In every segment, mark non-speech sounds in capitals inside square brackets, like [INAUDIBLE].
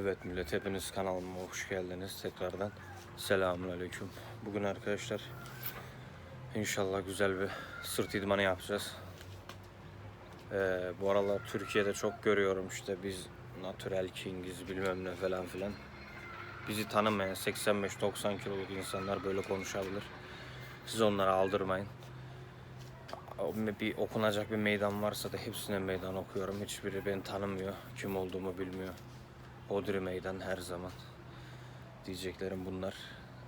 Evet millet hepiniz kanalıma hoş geldiniz tekrardan. Selamünaleyküm. Bugün arkadaşlar inşallah güzel bir sırt idmanı yapacağız. Ee, bu aralar Türkiye'de çok görüyorum işte biz Natural King'iz bilmem ne falan filan. Bizi tanımayan 85-90 kiloluk insanlar böyle konuşabilir. Siz onlara aldırmayın. Bir okunacak bir meydan varsa da hepsine meydan okuyorum. Hiçbiri beni tanımıyor. Kim olduğumu bilmiyor. Hodri meydan her zaman. Diyeceklerim bunlar.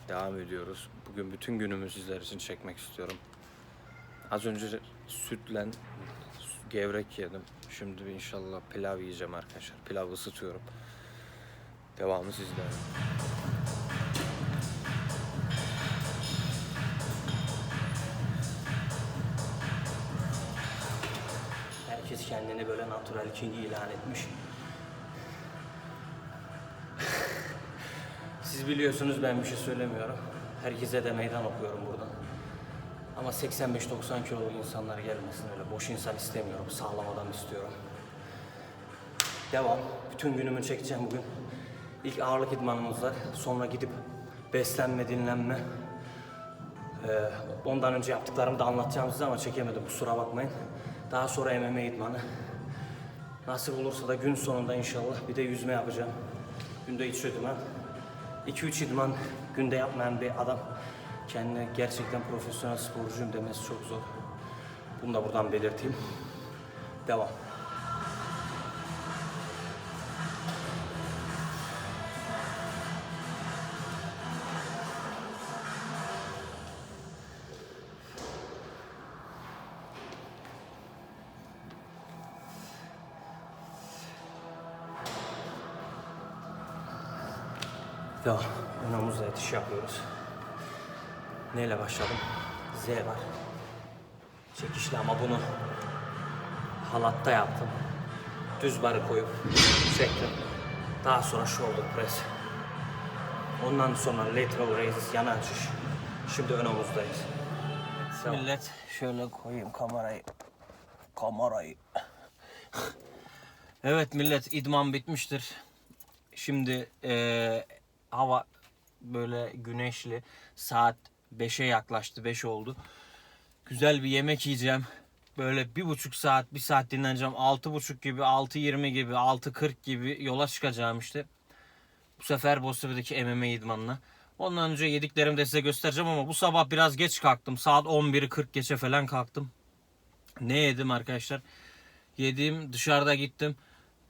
Devam ediyoruz. Bugün bütün günümü sizler için çekmek istiyorum. Az önce sütle gevrek yedim. Şimdi inşallah pilav yiyeceğim arkadaşlar. Pilav ısıtıyorum. Devamı sizde. Herkes kendini böyle natural king ilan etmiş. Siz biliyorsunuz ben bir şey söylemiyorum. Herkese de meydan okuyorum buradan. Ama 85-90 kiloluk insanlar gelmesin öyle. Boş insan istemiyorum. Sağlam adam istiyorum. Devam. Bütün günümü çekeceğim bugün. İlk ağırlık idmanımız var. Sonra gidip beslenme, dinlenme. Ee, ondan önce yaptıklarımı da anlatacağım size ama çekemedim kusura bakmayın. Daha sonra MMA idmanı. Nasip olursa da gün sonunda inşallah bir de yüzme yapacağım. Günde 3 idman. 2-3 idman günde yapmayan bir adam kendine gerçekten profesyonel sporcuyum demesi çok zor. Bunu da buradan belirteyim. Devam. Devam. Ön omuzla yatış yapıyoruz. Neyle başladım? Z var. Çekişli ama bunu halatta yaptım. Düz barı koyup çektim. Daha sonra shoulder press. Ondan sonra lateral raises, yana açış. Şimdi ön omuzdayız. Millet şöyle koyayım kamerayı. Kamerayı. [LAUGHS] evet millet idman bitmiştir. Şimdi eee, hava böyle güneşli. Saat 5'e yaklaştı. 5 oldu. Güzel bir yemek yiyeceğim. Böyle bir buçuk saat, bir saat dinleneceğim. Altı buçuk gibi, 6.20 gibi, 6.40 gibi yola çıkacağım işte. Bu sefer Bosna'daki MMA idmanına. Ondan önce yediklerimi de size göstereceğim ama bu sabah biraz geç kalktım. Saat 11'i 40 geçe falan kalktım. Ne yedim arkadaşlar? Yediğim dışarıda gittim.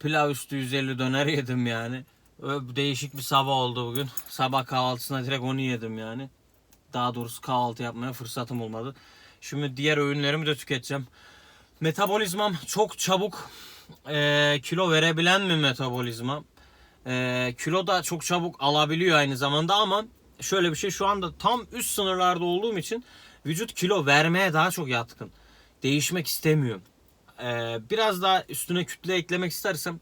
Pilav üstü 150 döner yedim yani. Değişik bir sabah oldu bugün. Sabah kahvaltısına direkt onu yedim yani. Daha doğrusu kahvaltı yapmaya fırsatım olmadı. Şimdi diğer öğünlerimi de tüketeceğim. Metabolizmam çok çabuk eee, kilo verebilen bir metabolizma. Eee, kilo da çok çabuk alabiliyor aynı zamanda ama şöyle bir şey şu anda tam üst sınırlarda olduğum için vücut kilo vermeye daha çok yatkın. Değişmek istemiyor. Eee, biraz daha üstüne kütle eklemek istersem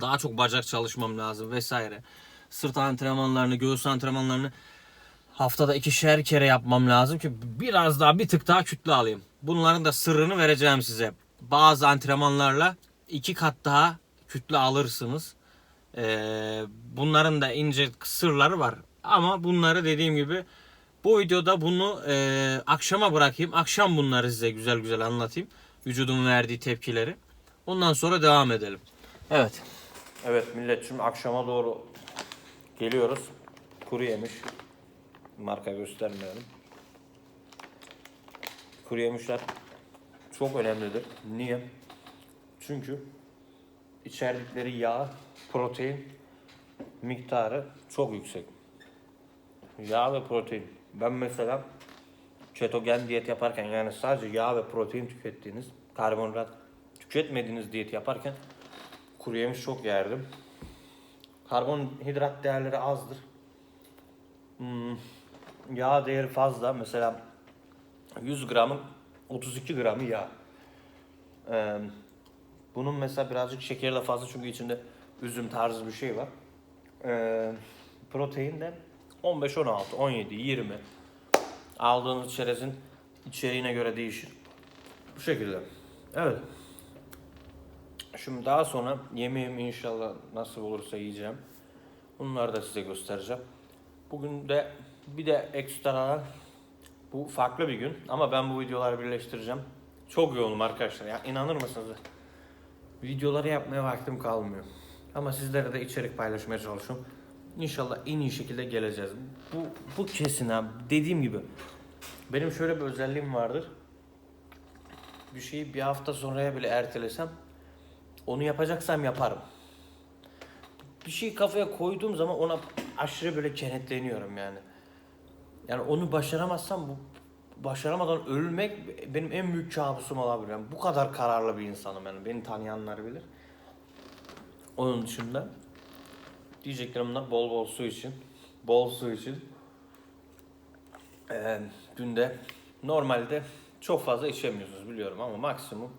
daha çok bacak çalışmam lazım vesaire. Sırt antrenmanlarını, göğüs antrenmanlarını haftada ikişer kere yapmam lazım ki biraz daha bir tık daha kütle alayım. Bunların da sırrını vereceğim size. Bazı antrenmanlarla iki kat daha kütle alırsınız. Ee, bunların da ince sırları var. Ama bunları dediğim gibi bu videoda bunu e, akşama bırakayım. Akşam bunları size güzel güzel anlatayım. Vücudun verdiği tepkileri. Ondan sonra devam edelim. Evet. Evet millet şimdi akşama doğru geliyoruz. Kuru yemiş. Marka göstermeyelim. Kuru yemişler çok önemlidir. Niye? Çünkü içerdikleri yağ, protein miktarı çok yüksek. Yağ ve protein. Ben mesela ketogen diyet yaparken yani sadece yağ ve protein tükettiğiniz, karbonhidrat tüketmediğiniz diyet yaparken kuru yemiş çok yerdim. Karbonhidrat değerleri azdır. Hmm, yağ değeri fazla. Mesela 100 gramın 32 gramı yağ. Ee, bunun mesela birazcık şekeri de fazla çünkü içinde üzüm tarzı bir şey var. Ee, protein de 15, 16, 17, 20. Aldığınız çerezin içeriğine göre değişir. Bu şekilde. Evet. Şimdi daha sonra yemeğimi inşallah nasıl olursa yiyeceğim. Bunları da size göstereceğim. Bugün de bir de ekstradan bu farklı bir gün ama ben bu videoları birleştireceğim. Çok yoğunum arkadaşlar ya inanır mısınız? Videoları yapmaya vaktim kalmıyor. Ama sizlere de içerik paylaşmaya çalışıyorum. İnşallah en iyi şekilde geleceğiz. Bu, bu kesin abi. Dediğim gibi. Benim şöyle bir özelliğim vardır. Bir şeyi bir hafta sonraya bile ertelesem onu yapacaksam yaparım. Bir şey kafaya koyduğum zaman ona aşırı böyle kenetleniyorum yani. Yani onu başaramazsam bu başaramadan ölmek benim en büyük kabusum olabilir. Yani bu kadar kararlı bir insanım yani. Beni tanıyanlar bilir. Onun dışında diyeceklerim bunlar bol bol su için. Bol su için. Ee, günde normalde çok fazla içemiyorsunuz biliyorum ama maksimum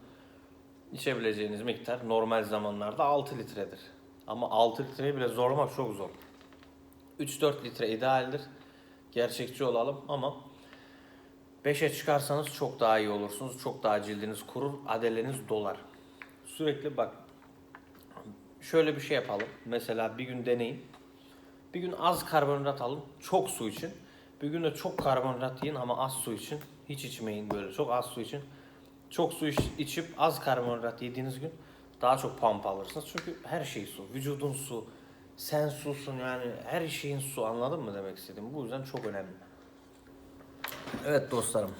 içebileceğiniz miktar normal zamanlarda 6 litredir. Ama 6 litreyi bile zorlamak çok zor. 3-4 litre idealdir. Gerçekçi olalım ama 5'e çıkarsanız çok daha iyi olursunuz. Çok daha cildiniz kurur, adeleniz dolar. Sürekli bak şöyle bir şey yapalım. Mesela bir gün deneyin. Bir gün az karbonhidrat alın, çok su için. Bir gün de çok karbonhidrat yiyin ama az su için. Hiç içmeyin böyle. Çok az su için. Çok su iç- içip az karbonhidrat yediğiniz gün daha çok pump alırsınız. Çünkü her şey su. Vücudun su. Sen susun yani her şeyin su anladın mı demek istediğim. Bu yüzden çok önemli. Evet dostlarım.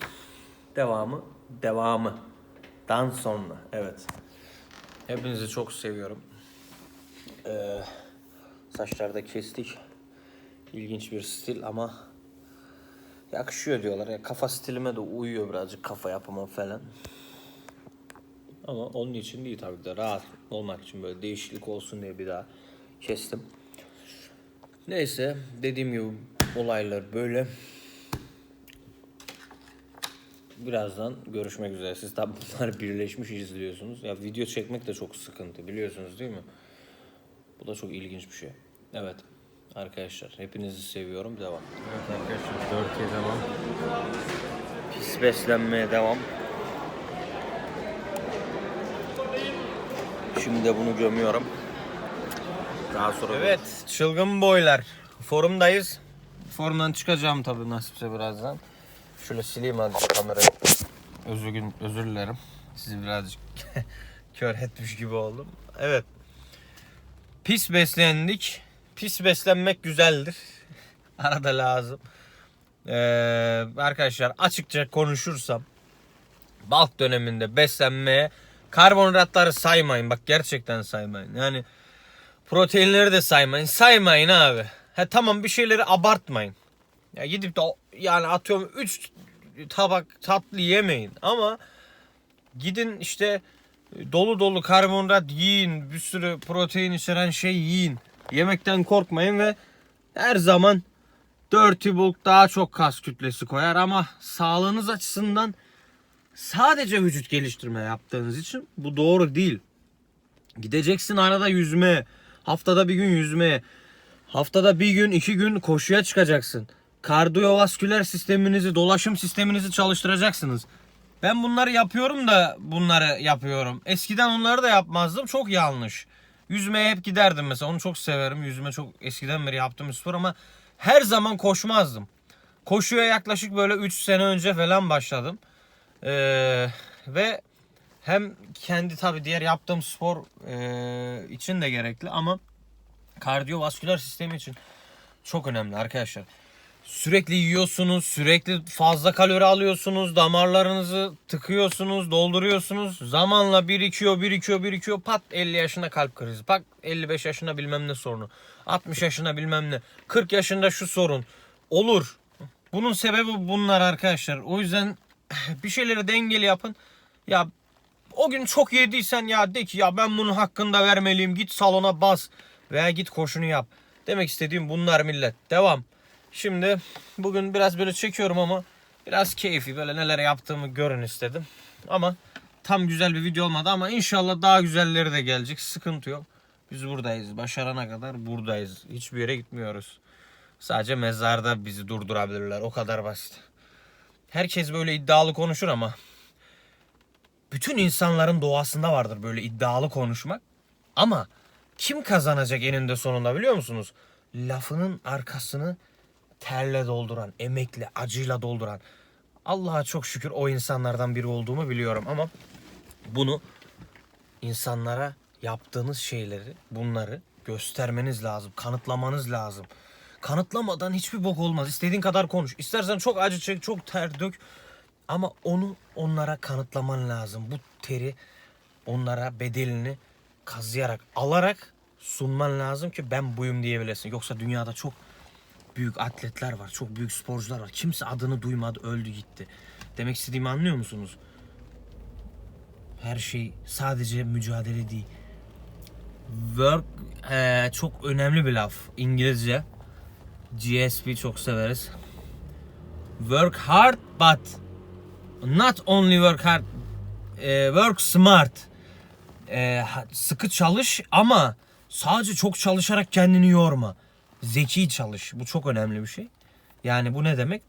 Devamı, devamı. Dan sonra. Evet. Hepinizi çok seviyorum. Ee, saçları da kestik. İlginç bir stil ama yakışıyor diyorlar. Ya kafa stilime de uyuyor birazcık kafa yapıma falan. Ama onun için değil tabii ki de rahat olmak için böyle değişiklik olsun diye bir daha kestim. Neyse dediğim gibi olaylar böyle. Birazdan görüşmek üzere. Siz tabi bunları [LAUGHS] birleşmiş izliyorsunuz. Ya video çekmek de çok sıkıntı biliyorsunuz değil mi? Bu da çok ilginç bir şey. Evet arkadaşlar hepinizi seviyorum. Devam. Evet arkadaşlar 4 devam. Pis beslenmeye devam. Şimdi de bunu gömüyorum. Daha sonra Evet çılgın boylar. Forumdayız. Forumdan çıkacağım tabii nasipse birazdan. şöyle sileyim hadi kamerayı. Özür, özür dilerim. Sizi birazcık [LAUGHS] kör etmiş gibi oldum. Evet. Pis beslendik. Pis beslenmek güzeldir. [LAUGHS] Arada lazım. Ee, arkadaşlar açıkça konuşursam balk döneminde beslenmeye karbonhidratları saymayın. Bak gerçekten saymayın. Yani proteinleri de saymayın. Saymayın abi. Ha tamam bir şeyleri abartmayın. Ya gidip de yani atıyorum 3 tabak tatlı yemeyin ama gidin işte dolu dolu karbonhidrat yiyin, bir sürü protein içeren şey yiyin. Yemekten korkmayın ve her zaman dirty bulk daha çok kas kütlesi koyar ama sağlığınız açısından sadece vücut geliştirme yaptığınız için bu doğru değil. Gideceksin arada yüzmeye, haftada bir gün yüzmeye, haftada bir gün iki gün koşuya çıkacaksın. Kardiyovasküler sisteminizi, dolaşım sisteminizi çalıştıracaksınız. Ben bunları yapıyorum da bunları yapıyorum. Eskiden onları da yapmazdım. Çok yanlış. Yüzmeye hep giderdim mesela. Onu çok severim. Yüzme çok eskiden beri yaptığım spor ama her zaman koşmazdım. Koşuya yaklaşık böyle 3 sene önce falan başladım. Ee, ve hem kendi tabi diğer yaptığım spor e, için de gerekli ama kardiyovasküler sistemi için çok önemli arkadaşlar. Sürekli yiyorsunuz, sürekli fazla kalori alıyorsunuz, damarlarınızı tıkıyorsunuz, dolduruyorsunuz. Zamanla birikiyor, birikiyor, birikiyor. Pat 50 yaşında kalp krizi. Pat 55 yaşında bilmem ne sorunu. 60 yaşında bilmem ne. 40 yaşında şu sorun. Olur. Bunun sebebi bunlar arkadaşlar. O yüzden [SIGHS] bir şeyleri dengeli yapın. Ya o gün çok yediysen ya de ki ya ben bunun hakkında vermeliyim. Git salona bas veya git koşunu yap. Demek istediğim bunlar millet. Devam. Şimdi bugün biraz böyle çekiyorum ama biraz keyfi böyle neler yaptığımı görün istedim. Ama tam güzel bir video olmadı ama inşallah daha güzelleri de gelecek. Sıkıntı yok. Biz buradayız. Başarana kadar buradayız. Hiçbir yere gitmiyoruz. Sadece mezarda bizi durdurabilirler. O kadar basit. Herkes böyle iddialı konuşur ama bütün insanların doğasında vardır böyle iddialı konuşmak. Ama kim kazanacak eninde sonunda biliyor musunuz? Lafının arkasını terle dolduran, emekle, acıyla dolduran. Allah'a çok şükür o insanlardan biri olduğumu biliyorum ama bunu insanlara yaptığınız şeyleri, bunları göstermeniz lazım, kanıtlamanız lazım. Kanıtlamadan hiçbir bok olmaz. İstediğin kadar konuş. İstersen çok acı çek, çok ter dök. Ama onu onlara kanıtlaman lazım. Bu teri onlara bedelini kazıyarak, alarak sunman lazım ki ben buyum diyebilesin. Yoksa dünyada çok büyük atletler var, çok büyük sporcular var. Kimse adını duymadı, öldü gitti. Demek istediğimi anlıyor musunuz? Her şey sadece mücadele değil. Work eee, çok önemli bir laf. İngilizce. GSP çok severiz. Work hard but not only work hard, eee, work smart. Ha- sıkı çalış ama sadece çok çalışarak kendini yorma. Zeki çalış. Bu çok önemli bir şey. Yani bu ne demek?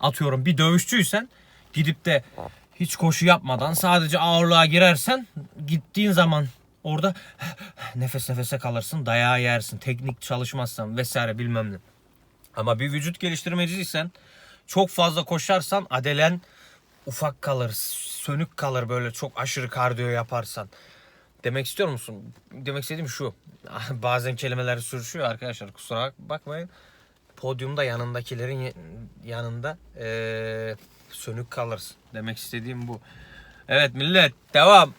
Atıyorum bir dövüşçüysen gidip de hiç koşu yapmadan sadece ağırlığa girersen gittiğin zaman orada nefes nefese kalırsın, dayağı yersin, teknik çalışmazsan vesaire bilmem ne. Ama bir vücut geliştirmeciysen çok fazla koşarsan adelen ufak kalır, sönük kalır böyle çok aşırı kardiyo yaparsan. Demek istiyor musun? Demek istediğim şu. [LAUGHS] Bazen kelimeler sürüşüyor arkadaşlar kusura bakmayın. Podyumda yanındakilerin yanında eee, sönük kalırsın. Demek istediğim bu. Evet millet devam.